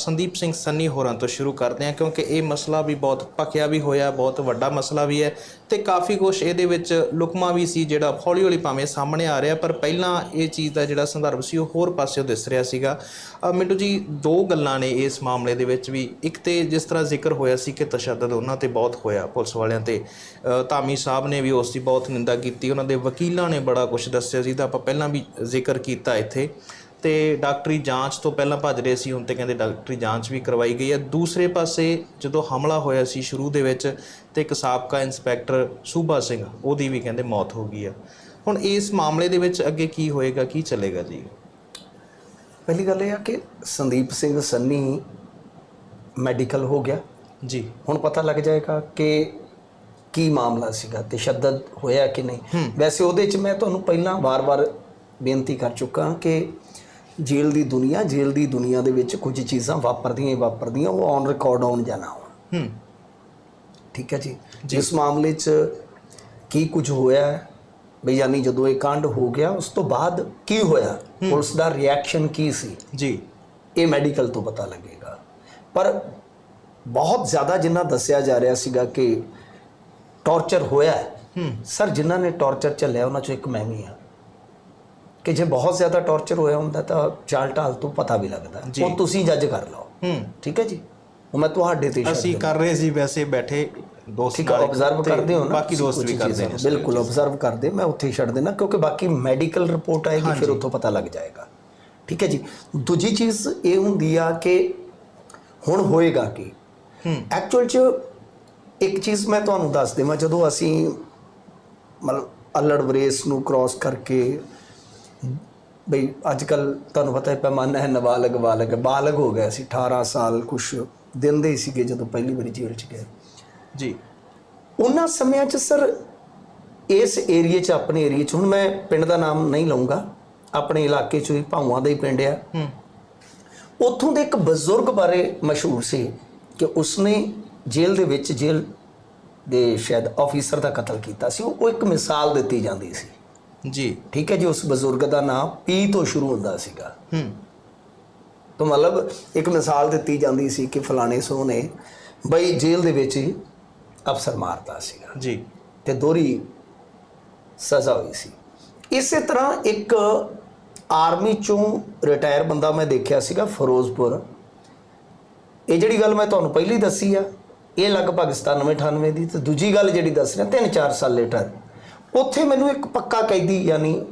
ਸੰਦੀਪ ਸਿੰਘ ਸੰਨੀ ਹੋਰਾਂ ਤੋਂ ਸ਼ੁਰੂ ਕਰਦੇ ਹਾਂ, ਕਿਉਂਕਿ ਇਹ ਮਸਲਾ ਵੀ ਬਹੁਤ ਭਖਿਆ ਵੀ ਹੋਇਆ, ਬਹੁਤ ਵੱਡਾ ਮਸਲਾ ਵੀ ਹੈ ਤੇ ਕਾਫੀ ਕੁਝ ਇਹਦੇ ਵਿੱਚ ਲੁਕਮਾ ਵੀ ਸੀ ਜਿਹੜਾ ਹੌਲੀ ਹੌਲੀ ਭਾਵੇਂ ਸਾਹਮਣੇ ਆ ਰਿਹਾ, ਪਰ ਪਹਿਲਾਂ ਇਹ ਚੀਜ਼ ਦਾ ਜਿਹੜਾ ਸੰਦਰਭ ਸੀ ਉਹ ਹੋਰ ਪਾਸਿਓਂ ਦਿਸ ਰਿਹਾ ਸੀਗਾ। ਮਿੰਟੂ ਜੀ, ਦੋ ਗੱਲਾਂ ਨੇ ਇਸ ਮਾਮਲੇ ਦੇ ਵਿੱਚ ਵੀ। ਇੱਕ ਤੇ ਜਿਸ ਤਰ੍ਹਾਂ ਜ਼ਿਕਰ ਹੋਇਆ ਸੀ ਕਿ ਤਸ਼ੱਦਦ ਉਹਨਾਂ ਤੇ ਬਹੁਤ ਹੋਇਆ, ਪੁਲਿਸ ਵਾਲਿਆਂ ਤੇ। ਧਾਮੀ ਸਾਹਿਬ ਨੇ ਵੀ ਉਸ ਦੀ ਬਹੁਤ ਨਿੰਦਾ ਕੀਤੀ, ਉਹਨਾਂ ਦੇ ਵਕੀਲਾਂ ਨੇ ਬੜਾ ਕੁਝ ਦੱਸਿਆ ਸੀ, ਤਾਂ ਆਪਾਂ ਪਹਿਲਾਂ ਵੀ ਜ਼ਿਕਰ ਕੀਤਾ ਇੱਥੇ। ਤੇ ਡਾਕਟਰੀ ਜਾਂਚ ਤੋਂ ਪਹਿਲਾਂ ਭੱਜ ਰਹੇ ਸੀ ਹੁਣ ਤੇ ਕਹਿੰਦੇ ਡਾਕਟਰੀ ਜਾਂਚ ਵੀ ਕਰਵਾਈ ਗਈ ਹੈ। ਦੂਸਰੇ ਪਾਸੇ ਜਦੋਂ ਹਮਲਾ ਹੋਇਆ ਸੀ ਸ਼ੁਰੂ ਦੇ ਵਿੱਚ ਤੇ ਇੱਕ ਸਾਬਕਾ ਇੰਸਪੈਕਟਰ ਸੂਬਾ ਸਿੰਘ ਉਹਦੀ ਵੀ ਕਹਿੰਦੇ ਮੌਤ ਹੋ ਗਈ ਆ। ਹੁਣ ਇਸ ਮਾਮਲੇ ਦੇ ਵਿੱਚ ਅੱਗੇ ਕੀ ਹੋਏਗਾ ਕੀ ਚੱਲੇਗਾ ਜੀ? ਪਹਿਲੀ ਗੱਲ ਇਹ ਆ ਕਿ ਸੰਦੀਪ ਸਿੰਘ ਸੰਨੀ ਮੈਡੀਕਲ ਹੋ ਗਿਆ। ਜੀ। ਹੁਣ ਪਤਾ ਲੱਗ ਜਾਏਗਾ ਕਿ ਕੀ ਮਾਮਲਾ ਸੀਗਾ ਤਸ਼ੱਦਦ ਹੋਇਆ ਕਿ ਨਹੀਂ। ਵੈਸੇ ਉਹਦੇ 'ਚ ਮੈਂ ਤੁਹਾਨੂੰ ਪਹਿਲਾਂ ਵਾਰ-ਵਾਰ ਬੇਨਤੀ ਕਰ ਚੁੱਕਾ ਕਿ ਜੇਲ੍ਹ ਦੀ ਦੁਨੀਆ ਜੇਲ੍ਹ ਦੀ ਦੁਨੀਆ ਦੇ ਵਿੱਚ ਕੁਝ ਚੀਜ਼ਾਂ ਵਾਪਰਦੀਆਂ ਹੀ ਵਾਪਰਦੀਆਂ ਉਹ ਔਨ ਰਿਕਾਰਡ ਆਉਣ ਜਾਂ ਨਾ ਆਉਣ। ਹੂੰ। ਠੀਕ ਹੈ ਜੀ? ਜਿਸ ਮਾਮਲੇ 'ਚ ਕੀ ਕੁਝ ਹੋਇਆ? ਹੈ, ਬਈ ਯਾਨੀ ਜਦੋਂ ਇਹ ਕਾਂਡ ਹੋ ਗਿਆ ਉਸ ਤੋਂ ਬਾਅਦ ਕੀ ਹੋਇਆ? ਪੁਲਿਸ ਦਾ ਰਿਐਕਸ਼ਨ ਕੀ ਸੀ? ਜੀ। ਇਹ ਮੈਡੀਕਲ ਤੋਂ ਪਤਾ ਲੱਗੇਗਾ। ਪਰ ਬਹੁਤ ਜ਼ਿਆਦਾ ਜਿੰਨਾ ਦੱਸਿਆ ਜਾ ਰਿਹਾ ਸੀਗਾ ਕਿ ਟੌਰਚਰ ਹੋਇਆ ਸਰ ਜਿਨ੍ਹਾਂ ਨੇ ਟੌਰਚਰ ਝੱਲਿਆ ਉਹਨਾਂ ਚੋਂ ਇੱਕ ਮੈਂ ਵੀ ਹਾਂ। ਕਿ ਜੇ ਬਹੁਤ ਜ਼ਿਆਦਾ ਟੌਰਚਰ ਹੋਇਆ ਹੁੰਦਾ ਤਾਂ ਚਾਲ ਢਾਲ ਤੋਂ ਪਤਾ ਵੀ ਲੱਗਦਾ। ਉਹ ਤੁਸੀਂ ਜੱਜ ਕਰ ਲਓ। ਹੂੰ। ਠੀਕ ਹੈ ਜੀ? ਉਹ ਮੈਂ ਤੁਹਾਡੇ ਤੇ ਅਸੀਂ ਕਰ ਰਹੇ ਸੀ ਵੈਸੇ ਬੈਠੇ ਦੋਸਤ ਨਾਲ ਆਬਜ਼ਰਵ ਕਰਦੇ ਹੋ ਨਾ ਬਾਕੀ ਦੋਸਤ ਵੀ ਕਰਦੇ ਨੇ। ਬਿਲਕੁਲ ਆਬਜ਼ਰਵ ਕਰਦੇ ਮੈਂ ਉੱਥੇ ਛੱਡ ਦੇਣਾ ਕਿਉਂਕਿ ਬਾਕੀ ਮੈਡੀਕਲ ਰਿਪੋਰਟ ਆਏਗੀ ਫਿਰ ਉੱਥੋਂ ਪਤਾ ਲੱਗ ਜਾਏਗਾ। ਠੀਕ ਹੈ ਜੀ? ਦੂਜੀ ਚੀਜ਼ ਇਹ ਹੁੰਦੀ ਆ ਕਿ ਹੁਣ ਹੋਏਗਾ ਕੀ? ਹੂੰ। ਐਕਚੁਅਲ ਚ ਇੱਕ ਚੀਜ਼ ਮੈਂ ਤੁਹਾਨੂੰ ਦੱਸ ਦੇਵਾਂ ਜਦੋਂ ਅਸੀਂ ਮਤਲਬ ਅਲੜ ਵਰੇਸ ਨੂੰ ਕ੍ਰਾਸ ਕਰਕੇ ਬਈ ਅੱਜ ਕੱਲ ਤੁਹਾਨੂੰ ਪਤਾ ਹੈ ਪੈਮਾਨਾ ਹੈ ਨਾਬਾਲਗ ਬਾਲਗ ਬਾਲਗ ਹੋ ਗਿਆ ਸੀ 18 ਸਾਲ ਕੁਛ ਦਿਨ ਦੇ ਹੀ ਸੀਗੇ ਜਦੋਂ ਪਹਿਲੀ ਵਾਰੀ ਜੇਲ੍ਹ ਚ ਗਏ। ਜੀ। ਉਹਨਾਂ ਸਮਿਆਂ 'ਚ ਸਰ ਇਸ ਏਰੀਏ 'ਚ ਆਪਣੇ ਏਰੀਏ 'ਚ ਹੁਣ ਮੈਂ ਪਿੰਡ ਦਾ ਨਾਮ ਨਹੀਂ ਲਵਾਂਗਾ ਆਪਣੇ ਇਲਾਕੇ 'ਚ ਹੀ ਭਾਵਾਂ ਦਾ ਹੀ ਪਿੰਡ ਆ। ਉੱਥੋਂ ਦੇ ਇੱਕ ਬਜ਼ੁਰਗ ਬਾਰੇ ਮਸ਼ਹੂਰ ਸੀ ਕਿ ਉਸਨੇ ਜੇਲ੍ਹ ਦੇ ਵਿੱਚ ਜੇਲ੍ਹ ਦੇ ਸ਼ਾਇਦ ਆਫੀਸਰ ਦਾ ਕਤਲ ਕੀਤਾ ਸੀ ਉਹ ਇੱਕ ਮਿਸਾਲ ਦਿੱਤੀ ਜਾਂਦੀ ਸੀ। ਜੀ। ਠੀਕ ਹੈ ਜੀ ਉਸ ਬਜ਼ੁਰਗ ਦਾ ਨਾਮ ਪੀ ਤੋਂ ਸ਼ੁਰੂ ਹੁੰਦਾ ਸੀਗਾ। ਹੂੰ। ਤਾਂ ਮਤਲਬ ਇੱਕ ਮਿਸਾਲ ਦਿੱਤੀ ਜਾਂਦੀ ਸੀ ਕਿ ਫਲਾਣੇ ਸੋ ਨੇ ਬਈ ਜੇਲ੍ਹ ਦੇ ਵਿੱਚ ਹੀ ਅਫਸਰ ਮਾਰਦਾ ਸੀਗਾ। ਜੀ। ਤੇ ਦੋਹਰੀ ਸਜ਼ਾ ਹੋਈ ਸੀ। ਇਸੇ ਤਰ੍ਹਾਂ ਇੱਕ ਆਰਮੀ ਚੋਂ ਰਿਟਾਇਰ ਬੰਦਾ ਮੈਂ ਦੇਖਿਆ ਸੀਗਾ ਫਿਰੋਜ਼ਪੁਰ। ਇਹ ਜਿਹੜੀ ਗੱਲ ਮੈਂ ਤੁਹਾਨੂੰ ਪਹਿਲੀ ਦੱਸੀ ਆ ਇਹ ਲਗਭਗ 97 98 ਦੀ ਤੇ ਦੂਜੀ ਗੱਲ ਜਿਹੜੀ ਦੱਸ ਰਿਹਾ 3-4 ਸਾਲ ਲੇਟਰ। ਉੱਥੇ ਮੈਨੂੰ ਇੱਕ ਪੱਕਾ ਕੈਦੀ ਯਾਨੀ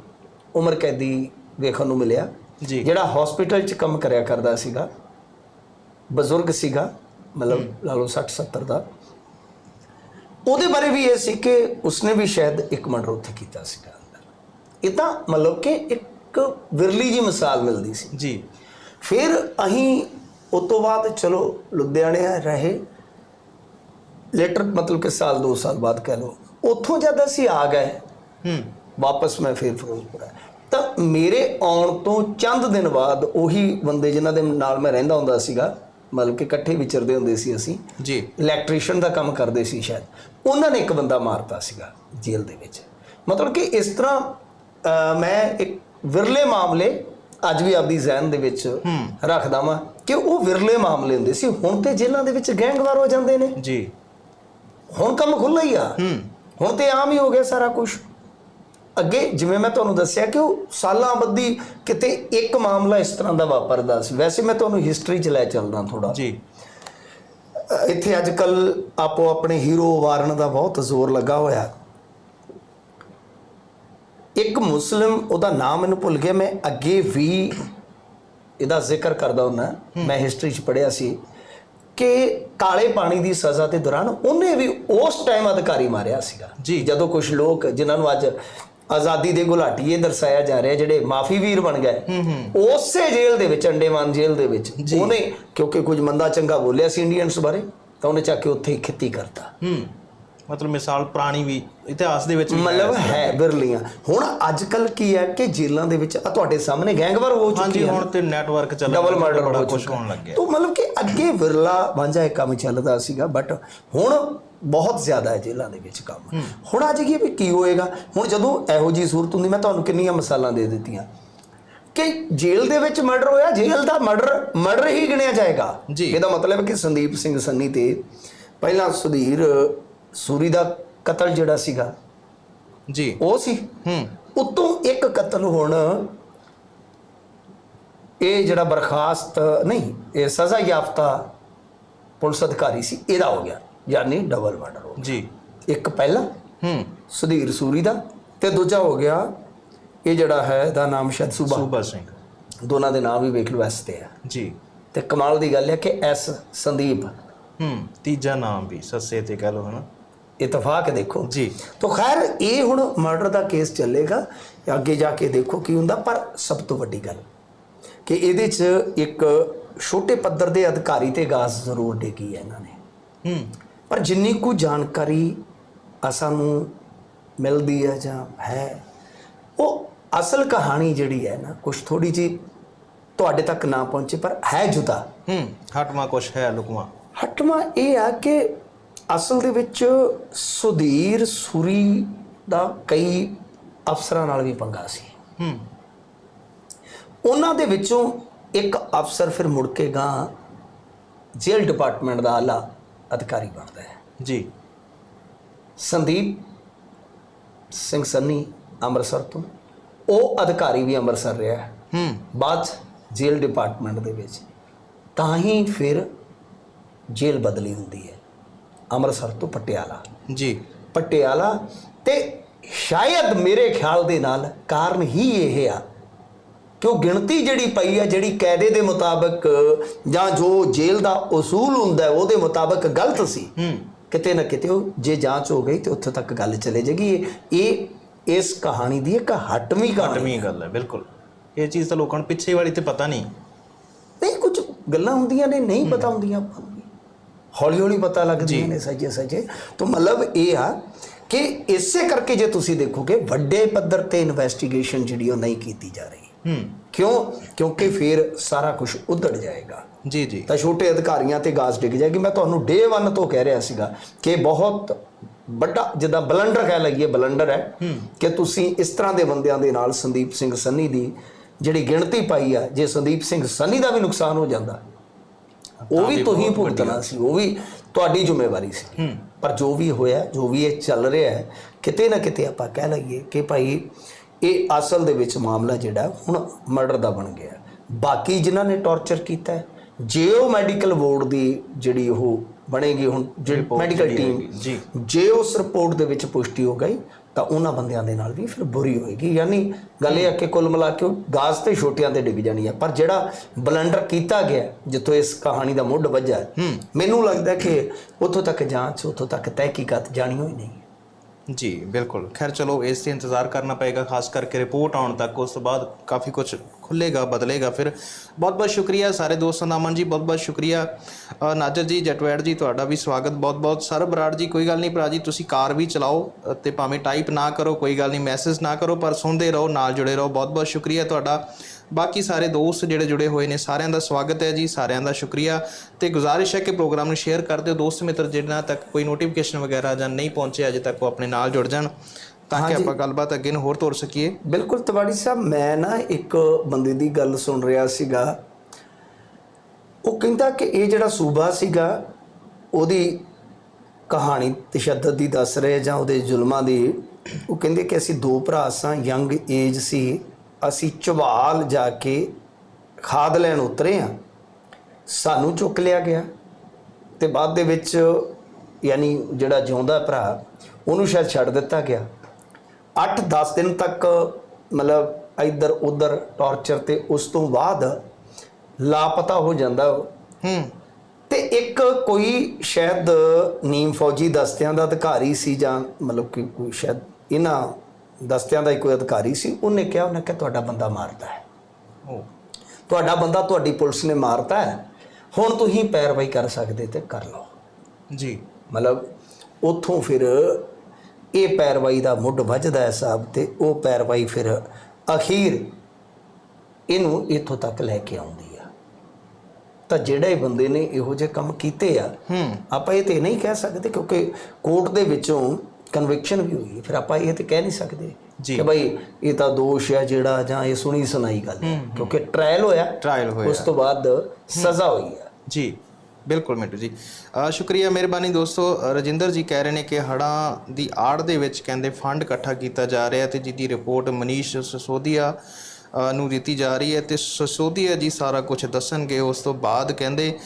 ਉਮਰ ਕੈਦੀ ਵੇਖਣ ਨੂੰ ਮਿਲਿਆ ਜੀ। ਜਿਹੜਾ ਹਸਪੀਟਲ 'ਚ ਕੰਮ ਕਰਿਆ ਕਰਦਾ ਸੀਗਾ। ਬਜ਼ੁਰਗ ਸੀਗਾ ਮਤਲਬ ਲਾ ਲਓ 60 70 ਦਾ। ਉਹਦੇ ਬਾਰੇ ਵੀ ਇਹ ਸੀ ਕਿ ਉਸਨੇ ਵੀ ਸ਼ਾਇਦ ਇੱਕ ਮਰਡਰ ਉੱਥੇ ਕੀਤਾ ਸੀਗਾ ਅੰਦਰ। ਇਹ ਤਾਂ ਮਤਲਬ ਕਿ ਇੱਕ ਵਿਰਲੀ ਜੀ ਮਿਸਾਲ ਮਿਲਦੀ ਸੀ। ਜੀ। ਫਿਰ ਅਸੀਂ ਉਸ ਤੋਂ ਬਾਅਦ ਚਲੋ ਲੁਧਿਆਣੇ ਰਹੇ। ਲੇਟਰ ਮਤਲਬ ਕਿ ਸਾਲ 2 ਸਾਲ ਬਾਅਦ ਕਹਿ ਲਓ। ਉੱਥੋਂ ਜਦ ਅਸੀਂ ਆ ਗਏ ਹੂੰ। ਵਾਪਸ ਮੈਂ ਫਿਰ ਫਿਰੋਜ਼ਪੁਰ ਆਇਆ। ਤਾਂ ਮੇਰੇ ਆਉਣ ਤੋਂ ਚੰਦ ਦਿਨ ਬਾਅਦ ਉਹੀ ਬੰਦੇ ਜਿਨ੍ਹਾਂ ਦੇ ਨਾਲ ਮੈਂ ਰਹਿੰਦਾ ਹੁੰਦਾ ਸੀਗਾ ਮਤਲਬ ਕਿ ਇਕੱਠੇ ਵਿਚਰਦੇ ਹੁੰਦੇ ਸੀ ਅਸੀਂ ਜੀ। ਇਲੈਕਟ੍ਰੀਸ਼ੀਅਨ ਦਾ ਕੰਮ ਕਰਦੇ ਸੀ ਸ਼ਾਇਦ ਉਹਨਾਂ ਨੇ ਇੱਕ ਬੰਦਾ ਮਾਰਤਾ ਸੀਗਾ ਜੇਲ੍ਹ ਦੇ ਵਿੱਚ। ਮਤਲਬ ਕਿ ਇਸ ਤਰ੍ਹਾਂ ਮੈਂ ਇੱਕ ਵਿਰਲੇ ਮਾਮਲੇ ਅੱਜ ਵੀ ਆਪਦੀ ਜ਼ਿਹਨ ਦੇ ਵਿੱਚ ਰੱਖਦਾ ਵਾਂ ਕਿ ਉਹ ਵਿਰਲੇ ਮਾਮਲੇ ਹੁੰਦੇ ਸੀ। ਹੁਣ ਤੇ ਜੇਲ੍ਹਾਂ ਦੇ ਵਿੱਚ ਗੈਂਗਵਾਰ ਹੋ ਜਾਂਦੇ ਨੇ। ਜੀ। ਹੁਣ ਕੰਮ ਖੁੱਲ੍ਹਾ ਹੀ ਆ। ਹੂੰ। ਹੁਣ ਤੇ ਆਮ ਹੀ ਹੋ ਗਿਆ ਸਾਰਾ ਕੁਝ ਅੱਗੇ ਜਿਵੇਂ ਮੈਂ ਤੁਹਾਨੂੰ ਦੱਸਿਆ ਕਿ ਉਹ ਸਾਲਾਂ ਬੱਧੀ ਕਿਤੇ ਇੱਕ ਮਾਮਲਾ ਇਸ ਤਰ੍ਹਾਂ ਦਾ ਵਾਪਰਦਾ ਸੀ। ਵੈਸੇ ਮੈਂ ਤੁਹਾਨੂੰ ਹਿਸਟਰੀ 'ਚ ਲੈ ਚੱਲਦਾ ਥੋੜਾ ਜੀ। ਇੱਥੇ ਅੱਜ ਕੱਲ ਆਪੋ ਆਪਣੇ ਹੀਰੋ ਵਾਰਨ ਦਾ ਬਹੁਤ ਜ਼ੋਰ ਲੱਗਾ ਹੋਇਆ। ਇੱਕ ਮੁਸਲਿਮ ਉਹਦਾ ਨਾਮ ਮੈਨੂੰ ਭੁੱਲ ਗਿਆ। ਮੈਂ ਅੱਗੇ ਵੀ ਇਹਦਾ ਜ਼ਿਕਰ ਕਰਦਾ ਹੁੰਦਾ। ਮੈਂ ਹਿਸਟਰੀ 'ਚ ਪੜ੍ਹਿਆ ਸੀ। ਕਿ ਕਾਲੇ ਪਾਣੀ ਦੀ ਸਜ਼ਾ ਦੇ ਦੌਰਾਨ ਉਹਨੇ ਵੀ ਉਸ ਟਾਈਮ ਅਧਿਕਾਰੀ ਮਾਰਿਆ ਸੀਗਾ। ਜੀ। ਜਦੋਂ ਕੁਝ ਲੋਕ ਜਿਨ੍ਹਾਂ ਨੂੰ ਅੱਜ ਆਜ਼ਾਦੀ ਦੇ ਗੁਲਾਟੀਏ ਦਰਸਾਇਆ ਜਾ ਰਿਹਾ ਜਿਹੜੇ ਮਾਫੀ ਵੀਰ ਬਣ ਗਏ ਉਸੇ ਜੇਲ੍ਹ ਦੇ ਵਿੱਚ ਅੰਡੇਮਾਨ ਜੇਲ੍ਹ ਦੇ ਵਿੱਚ ਉਹਨੇ ਕਿਉਂਕਿ ਕੁਝ ਮੰਦਾ ਚੰਗਾ ਬੋਲਿਆ ਸੀ ਇੰਡੀਅਨਸ ਬਾਰੇ ਤਾਂ ਉਹਨੇ ਚੱਕ ਕੇ ਉੱਥੇ ਹੀ ਖਿੱਤੀ ਕਰਤਾ। ਹੂੰ। ਮਤਲਬ ਮਿਸਾਲ ਪੁਰਾਣੀ ਵੀ ਇਤਿਹਾਸ ਦੇ ਵਿੱਚ ਵੀ ਮਤਲਬ ਹੈ ਬਿਰਲੀਆਂ ਹੁਣ ਅੱਜ ਕੱਲ ਕੀ ਹੈ ਕਿ ਜੇਲ੍ਹਾਂ ਦੇ ਵਿੱਚ ਆ ਤੁਹਾਡੇ ਸਾਹਮਣੇ ਗੈਂਗਵਾਰ ਹੋ ਹਾਂਜੀ ਚੁੱਕੀ ਹੈ। ਹੁਣ ਤੇ ਨੈਟਵਰਕ ਚੱਲ ਡਬਲ ਮਰਡਰ ਬੜਾ ਕੁਝ ਹੋਣ ਲੱਗ ਗਿਆ ਤੋ ਮਤਲਬ ਕਿ ਅੱਗੇ ਵਿਰਲਾ ਵਾਂਝਾ ਇਹ ਕੰਮ ਚੱਲਦਾ ਸੀਗਾ ਬਟ ਹੁਣ ਬਹੁਤ ਜ਼ਿਆਦਾ ਹੈ ਜੇਲ੍ਹਾਂ ਦੇ ਵਿੱਚ ਕੰਮ। ਹੁਣ ਅੱਜ ਕੀ ਵੀ ਕੀ ਹੋਏਗਾ। ਹੁਣ ਜਦੋਂ ਇਹੋ ਜੀ ਸੂਰਤ ਹੁੰਦੀ ਮੈਂ ਤੁਹਾਨੂੰ ਕਿੰਨੀਆਂ ਮਿਸਾਲਾਂ ਦੇ ਦਿੱਤੀਆਂ। ਕਿ ਜੇਲ੍ਹ ਦੇ ਵਿੱਚ ਮਰਡਰ ਹੋਇਆ ਜੇਲ੍ਹ ਦਾ ਮਰਡਰ ਮਰਡਰ ਹੀ ਗਿਣਿਆ ਜਾਏਗਾ। ਇਹਦਾ ਮਤਲਬ ਕਿ ਸੰਦੀਪ ਸਿੰਘ ਸੰਨੀ ਤੇ ਪਹਿਲਾਂ ਸੁਧੀਰ ਸੂਰੀ ਦਾ ਕਤਲ ਜਿਹੜਾ ਸੀਗਾ ਜੀ। ਉਹ ਸੀ? ਹੂੰ। ਉਤੋਂ ਇੱਕ ਕਤਲ ਹੁਣ ਇਹ ਜਿਹੜਾ ਬਰਖਾਸਤ ਨਹੀਂ ਇਹ ਸਜ਼ਾ ਯਾਫਤਾ ਪੁਲਿਸ ਅਧਿਕਾਰੀ ਸੀ ਇਹਦਾ ਹੋ ਗਿਆ ਯਾਨੀ ਡਬਲ ਮਰਡਰ ਹੋ ਜੀ। ਗਿਆ ਇੱਕ ਪਹਿਲਾ ਹੂੰ। ਸੁਧੀਰ ਸੂਰੀ ਦਾ ਤੇ ਦੂਜਾ ਹੋ ਗਿਆ ਇਹ ਜਿਹੜਾ ਹੈ ਇਹਦਾ ਨਾਮ ਸ਼ਾਇਦ ਸੂਬਾ। ਸੂਬਾ ਸਿੰਘ। ਦੋਨਾਂ ਦੇ ਨਾਮ ਵੀ ਵੇਖ ਲਓ ਐਸ ਤੇ ਆ। ਜੀ। ਤੇ ਕਮਾਲ ਦੀ ਗੱਲ ਹੈ ਕਿ ਐਸ ਸੰਦੀਪ ਹੂੰ ਤੀਜਾ ਨਾਮ ਵੀ ਸੱਸੇ ਤੇ ਕਹ ਲਓ ਹਨਾ। ਇਤਫਾਕ ਦੇਖੋ। ਜੀ। ਤੋ ਖੈਰ ਇਹ ਹੁਣ ਮਰਡਰ ਦਾ ਕੇਸ ਚੱਲੇਗਾ ਅੱਗੇ ਜਾ ਕੇ ਦੇਖੋ ਕੀ ਹੁੰਦਾ ਪਰ ਸਭ ਤੋਂ ਵੱਡੀ ਗੱਲ ਕਿ ਇਹਦੇ 'ਚ ਇੱਕ ਛੋਟੇ ਪੱਧਰ ਦੇ ਅਧਿਕਾਰੀ ਤੇ ਗਾਸ ਜ਼ਰੂਰ ਡੇਗੀ ਹੈ ਇਹਨਾਂ ਨੇ। ਹੂੰ। ਪਰ ਜਿੰਨੀ ਕੁ ਜਾਣਕਾਰੀ ਅਸਾਂ ਨੂੰ ਮਿਲਦੀ ਹੈ ਜਾਂ ਹੈ ਉਹ ਅਸਲ ਕਹਾਣੀ ਜਿਹੜੀ ਹੈ ਨਾ ਕੁਝ ਥੋੜੀ ਜੀ ਤੁਹਾਡੇ ਤੱਕ ਨਾ ਪਹੁੰਚੇ ਪਰ ਹੈ ਜੁਦਾ। ਹੂੰ ਹਟਵਾ ਕੁਛ ਹੈ ਲੁਕਮਾ ਹਟਵਾ ਇਹ ਆ ਕਿ ਅਸਲ ਦੇ ਵਿੱਚ ਸੁਧੀਰ ਸੁਰੀ ਦਾ ਕਈ ਅਫਸਰਾਂ ਨਾਲ ਵੀ ਪੰਗਾ ਸੀ। ਹੂੰ। ਉਹਨਾਂ ਦੇ ਵਿੱਚੋਂ ਇੱਕ ਅਫਸਰ ਫਿਰ ਮੁੜ ਕੇ ਗਾਂ ਜੇਲ੍ਹ ਡਿਪਾਰਟਮੈਂਟ ਦਾ ਆਲਾ ਅਧਿਕਾਰੀ ਬਣਦਾ ਹੈ। ਜੀ। ਸੰਦੀਪ ਸਿੰਘ ਸੰਨੀ ਅੰਮ੍ਰਿਤਸਰ ਤੋਂ। ਉਹ ਅਧਿਕਾਰੀ ਵੀ ਅੰਮ੍ਰਿਤਸਰ ਰਿਹਾ ਹੈ। ਹੂੰ। ਬਾਅਦ ਜੇਲ੍ਹ ਡਿਪਾਰਟਮੈਂਟ ਦੇ ਵਿੱਚ। ਤਾਂ ਹੀ ਫਿਰ ਜੇਲ੍ਹ ਬਦਲੀ ਹੁੰਦੀ ਹੈ। ਅੰਮ੍ਰਿਤਸਰ ਤੋਂ ਪਟਿਆਲਾ। ਜੀ। ਪਟਿਆਲਾ ਤੇ ਸ਼ਾਇਦ ਮੇਰੇ ਖਿਆਲ ਦੇ ਨਾਲ ਕਾਰਨ ਹੀ ਇਹ ਆ। ਕਿ ਉਹ ਗਿਣਤੀ ਜਿਹੜੀ ਪਈ ਆ ਜਿਹੜੀ ਕਾਇਦੇ ਦੇ ਮੁਤਾਬਕ ਜਾਂ ਜੋ ਜੇਲ੍ਹ ਦਾ ਉਸੂਲ ਹੁੰਦਾ ਉਹਦੇ ਮੁਤਾਬਕ ਗਲਤ ਸੀ। ਹੂੰ। ਕਿਤੇ ਨਾ ਕਿਤੇ ਉਹ ਜੇ ਜਾਂਚ ਹੋ ਗਈ ਤੇ ਉੱਥੇ ਤੱਕ ਗੱਲ ਚਲੇ ਜਾਏਗੀ। ਇਹ- ਇਸ ਕਹਾਣੀ ਦੀ ਇੱਕ ਹਟਵੀਂ ਕਹਾਣੀ ਘਟਵੀਂ ਗੱਲ ਹੈ ਬਿਲਕੁਲ। ਇਹ ਚੀਜ਼ ਤਾਂ ਲੋਕਾਂ ਨੂੰ ਪਿੱਛੇ ਵਾਲੀ ਤੇ ਪਤਾ ਨਹੀਂ। ਨਹੀਂ ਕੁਝ ਗੱਲਾਂ ਹੁੰਦੀਆਂ ਨੇ ਨਹੀਂ ਪਤਾ ਹੁੰਦੀਆਂ ਆਪਾਂ ਹੌਲੀ ਹੌਲੀ ਪਤਾ ਲੱਗਦੀਆਂ ਨੇ ਸੱਜੇ ਸੱਜੇ। ਤਾਂ ਮਤਲਬ ਇਹ ਆ ਕਿ ਇਸੇ ਕਰਕੇ ਜੇ ਤੁਸੀਂ ਦੇਖੋਗੇ ਵੱਡੇ ਪੱਧਰ ਤੇ ਇਨਵੈਸਟੀਗੇਸ਼ਨ ਜਿਹੜੀ ਉਹ ਨਹੀਂ ਕੀਤੀ ਜਾ ਰਹੀ। ਹੂੰ। ਕਿਉਂ? ਕਿਉਂਕਿ ਫਿਰ ਸਾਰਾ ਕੁਝ ਉਧੜ ਜਾਏਗਾ। ਜੀ ਜੀ। ਤਾਂ ਛੋਟੇ ਅਧਿਕਾਰੀਆਂ ਤੇ ਗਾਸ ਡਿੱਗ ਜਾਏਗੀ। ਮੈਂ ਤੁਹਾਨੂੰ ਡੇ 1 ਤੋਂ ਕਹਿ ਰਿਹਾ ਸੀਗਾ ਕਿ ਬਹੁਤ ਵੱਡਾ ਜਿੱਦਾਂ ਬਲੰਡਰ ਕਹਿ ਲਈਏ ਬਲੰਡਰ ਹੈ। ਕਿ ਤੁਸੀਂ ਇਸ ਤਰ੍ਹਾਂ ਦੇ ਬੰਦਿਆਂ ਦੇ ਨਾਲ ਸੰਦੀਪ ਸਿੰਘ ਸੰਨੀ ਦੀ ਜਿਹੜੀ ਗਿਣਤੀ ਪਾਈ ਆ ਜੇ ਸੰਦੀਪ ਸਿੰਘ ਸੰਨੀ ਦਾ ਵੀ ਨੁਕਸਾਨ ਹੋ ਜਾਂਦਾ ਉਹ ਵੀ ਤੁਸੀਂ ਭੁਗਤਣਾ ਸੀ ਉਹ ਵੀ ਤੁਹਾਡੀ ਜ਼ਿੰਮੇਵਾਰੀ ਸੀ। ਪਰ ਜੋ ਵੀ ਹੋਇਆ ਜੋ ਵੀ ਇਹ ਚੱਲ ਰਿਹਾ ਹੈ ਕਿਤੇ ਨਾ ਕਿਤੇ ਆਪਾਂ ਕਹਿ ਲਈਏ ਕਿ ਭਾਈ ਇਹ ਅਸਲ ਦੇ ਵਿੱਚ ਮਾਮਲਾ ਜਿਹੜਾ ਹੁਣ ਮਰਡਰ ਦਾ ਬਣ ਗਿਆ। ਬਾਕੀ ਜਿਨ੍ਹਾਂ ਨੇ ਟੌਰਚਰ ਕੀਤਾ ਹੈ, ਜੇ ਉਹ ਮੈਡੀਕਲ ਬੋਰਡ ਦੀ ਜਿਹੜੀ ਉਹ ਬਣੇਗੀ ਹੁਣ ਜਿਹੜੀ ਮੈਡੀਕਲ ਟੀਮ ਜੀ। ਜੇ ਉਸ ਰਿਪੋਰਟ ਦੇ ਵਿੱਚ ਪੁਸ਼ਟੀ ਹੋ ਗਈ ਤਾਂ ਉਹਨਾਂ ਬੰਦਿਆਂ ਦੇ ਨਾਲ ਵੀ ਫਿਰ ਬੁਰੀ ਹੋਏਗੀ। ਯਾਨੀ ਗੱਲ ਇਹ ਹੈ ਕਿ ਕੁੱਲ ਮਿਲਾ ਕੇ ਉਹ ਗਾਜ਼ ਤੇ ਛੋਟਿਆਂ ਤੇ ਡਿੱਗ ਜਾਣੀ ਹੈ ਪਰ ਜਿਹੜਾ ਬਲੰਡਰ ਕੀਤਾ ਗਿਆ ਜਿੱਥੋਂ ਇਸ ਕਹਾਣੀ ਦਾ ਮੁੱਢ ਵੱਜਾ ਮੈਨੂੰ ਲੱਗਦਾ ਕਿ ਉੱਥੋਂ ਤੱਕ ਜਾਂਚ ਉੱਥੋਂ ਤੱਕ ਤਹਿਕੀਕਾਤ ਜਾਣੀ ਹੋਈ ਨਹੀਂ। ਜੀ ਬਿਲਕੁਲ। ਖੈਰ ਚਲੋ ਇਸ ਤੇ ਇੰਤਜ਼ਾਰ ਕਰਨਾ ਪਏਗਾ ਖਾਸ ਕਰਕੇ ਰਿਪੋਰਟ ਆਉਣ ਤੱਕ। ਉਸ ਤੋਂ ਬਾਅਦ ਕਾਫੀ ਕੁਝ ਖੁੱਲੇਗਾ ਬਦਲੇਗਾ। ਫਿਰ ਬਹੁਤ ਬਹੁਤ ਸ਼ੁਕਰੀਆ ਸਾਰੇ ਦੋਸਤਾਂ ਦਾ ਅਮਨ ਜੀ ਬਹੁਤ ਬਹੁਤ ਸ਼ੁਕਰੀਆ। ਨਾਜਰ ਜੀ ਜਟਵੈੜ ਜੀ ਤੁਹਾਡਾ ਵੀ ਸਵਾਗਤ। ਬਹੁਤ ਬਹੁਤ ਸਰ ਬਰਾੜ ਜੀ ਕੋਈ ਗੱਲ ਨਹੀਂ ਭਰਾ ਜੀ ਤੁਸੀਂ ਕਾਰ ਵੀ ਚਲਾਓ ਅ, ਤੇ ਭਾਵੇਂ ਟਾਈਪ ਨਾ ਕਰੋ ਕੋਈ ਗੱਲ ਨਹੀਂ ਮੈਸੇਜ ਨਾ ਕਰੋ ਪਰ ਸੁਣਦੇ ਰਹੋ ਨਾਲ ਜੁੜੇ ਰਹੋ। ਬਹੁਤ ਬਹੁਤ ਸ਼ੁਕਰੀਆ ਤੁਹਾਡਾ। ਬਾਕੀ ਸਾਰੇ ਦੋਸਤ ਜਿਹੜੇ ਜੁੜੇ ਹੋਏ ਨੇ ਸਾਰਿਆਂ ਦਾ ਸਵਾਗਤ ਹੈ ਜੀ ਸਾਰਿਆਂ ਦਾ ਸ਼ੁਕਰੀਆ। ਤੇ ਗੁਜ਼ਾਰਿਸ਼ ਹੈ ਕਿ ਪ੍ਰੋਗਰਾਮ ਨੂੰ ਸ਼ੇਅਰ ਕਰ ਦਿਓ ਦੋਸਤ ਮਿੱਤਰ ਜਿਨ੍ਹਾਂ ਤੱਕ ਕੋਈ ਨੋਟੀਫਿਕੇਸ਼ਨ ਵਗੈਰਾ ਜਾਂ ਨਹੀਂ ਪਹੁੰਚੇ ਅਜੇ ਤੱਕ ਉਹ ਆਪਣੇ ਨਾਲ ਜੁੜ ਜਾਣ ਤਾਂ ਕਿ ਆਪਾਂ ਗੱਲਬਾਤ ਅੱਗੇ ਨੂੰ ਹੋਰ ਤੋਰ ਸਕੀਏ। ਬਿਲਕੁਲ ਤਵਾੜੀ ਸਾਹਿਬ ਮੈਂ ਨਾ ਇੱਕ ਬੰਦੇ ਦੀ ਗੱਲ ਸੁਣ ਰਿਹਾ ਸੀਗਾ। ਉਹ ਕਹਿੰਦਾ ਕਿ ਇਹ ਜਿਹੜਾ ਸੂਬਾ ਸੀਗਾ ਉਹਦੀ ਕਹਾਣੀ ਤਸ਼ੱਦਦ ਦੀ ਦੱਸ ਰਹੇ ਜਾਂ ਉਹਦੇ ਜ਼ੁਲਮਾਂ ਦੀ। ਉਹ ਕਹਿੰਦੇ ਕਿ ਅਸੀਂ ਦੋ ਭਰਾ ਸਾਂ ਯੰਗ ਏਜ ਸੀ। ਅਸੀਂ ਚਵਾਲ ਜਾ ਕੇ ਖਾਦ ਲੈਣ ਉਤਰੇ ਆ ਸਾਨੂੰ ਚੁੱਕ ਲਿਆ ਗਿਆ ਤੇ ਬਾਅਦ ਦੇ ਵਿੱਚ ਯਾਨੀ ਜਿਹੜਾ ਜਿਉਂਦਾ ਭਰਾ ਉਹਨੂੰ ਸ਼ਾਇਦ ਛੱਡ ਦਿੱਤਾ ਗਿਆ 8-10 ਦਿਨ ਤੱਕ ਮਤਲਬ ਇੱਧਰ ਉੱਧਰ ਟੌਰਚਰ ਤੇ ਉਸ ਤੋਂ ਬਾਅਦ ਲਾਪਤਾ ਹੋ ਜਾਂਦਾ। ਹੂੰ ਤੇ ਇੱਕ ਕੋਈ ਸ਼ਾਇਦ ਨੀਮ ਫੌਜੀ ਦਸਤਿਆਂ ਦਾ ਅਧਿਕਾਰੀ ਸੀ ਜਾਂ ਮਤਲਬ ਕਿ ਕੋਈ ਸ਼ਾਇਦ ਇਹਨਾਂ ਦਸਤਿਆਂ ਦਾ ਕੋਈ ਅਧਿਕਾਰੀ ਸੀ ਉਹਨੇ ਕਿਹਾ ਉਹਨੇ ਕਿ ਤੁਹਾਡਾ ਬੰਦਾ ਮਾਰਦਾ ਹੈ। ਤੁਹਾਡਾ ਬੰਦਾ ਤੁਹਾਡੀ ਪੁਲਿਸ ਨੇ ਮਾਰਤਾ ਹੈ। ਹੁਣ ਤੁਸੀਂ ਪੈਰਵਾਈ ਕਰ ਸਕਦੇ ਤੇ ਕਰ ਲਓ। ਜੀ। ਮਤਲਬ ਉਥੋਂ ਫਿਰ ਇਹ ਪੈਰਵਾਈ ਦਾ ਮੁੱਢ ਵੱਜਦਾ ਹੈ ਸਾਹਿਬ ਤੇ ਉਹ ਪੈਰਵਾਈ ਫਿਰ ਅਖੀਰ ਇਹਨੂੰ ਇੱਥੋਂ ਤੱਕ ਲੈ ਕੇ ਆਉਂਦੀ ਆ। ਤਾਂ ਜਿਹੜੇ ਬੰਦੇ ਨੇ ਇਹੋ ਜਿਹੇ ਕੰਮ ਕੀਤੇ ਆ ਹੂੰ। ਆਪਾਂ ਇਹ ਤੇ ਨਹੀਂ ਕਹਿ ਸਕਦੇ ਕਿਉਂਕਿ ਕੋਰਟ ਦੇ ਵਿੱਚੋਂ ਕਨਵਿਕਸ਼ਨ ਵੀ ਹੋਈ। ਫਿਰ ਆਪਾਂ ਇਹ ਤੇ ਕਹਿ ਨਹੀਂ ਸਕਦੇ। ਕਿ ਭਾਈ ਇਹ ਤਾਂ ਦੋਸ਼ ਹੈ ਜਿਹੜਾ ਜਾਂ ਇਹ ਸੁਣੀ ਸੁਣਾਈ ਗੱਲ ਹੈ। ਕਿਉਂਕਿ ਟ੍ਰਾਇਲ ਹੋਇਆ। ਟ੍ਰਾਇਲ ਹੋਇਆ। ਉਸ ਤੋਂ ਬਾਅਦ ਸਜ਼ਾ ਹੋਈ ਹੈ। ਜੀ ਬਿਲਕੁਲ ਮਿੰਟੂ ਜੀ। ਸ਼ੁਕਰੀਆ ਮਿਹਰਬਾਨੀ ਦੋਸਤੋ। ਰਜਿੰਦਰ ਜੀ ਕਹਿ ਰਹੇ ਨੇ ਕਿ ਹੜ੍ਹਾਂ ਦੀ ਆੜ ਦੇ ਵਿੱਚ ਕਹਿੰਦੇ ਫੰਡ ਇਕੱਠਾ ਕੀਤਾ ਜਾ ਰਿਹਾ ਤੇ ਜਿਹਦੀ ਰਿਪੋਰਟ ਮਨੀਸ਼ ਸਸੋਦੀਆ ਨੂੰ ਦਿੱਤੀ ਜਾ ਰਹੀ ਹੈ ਤੇ ਸਸੋਦੀਆ ਜੀ ਸਾਰਾ ਕੁਝ ਦੱਸਣਗੇ। ਉਸ ਤੋਂ ਬਾਅਦ ਕਹਿੰਦੇ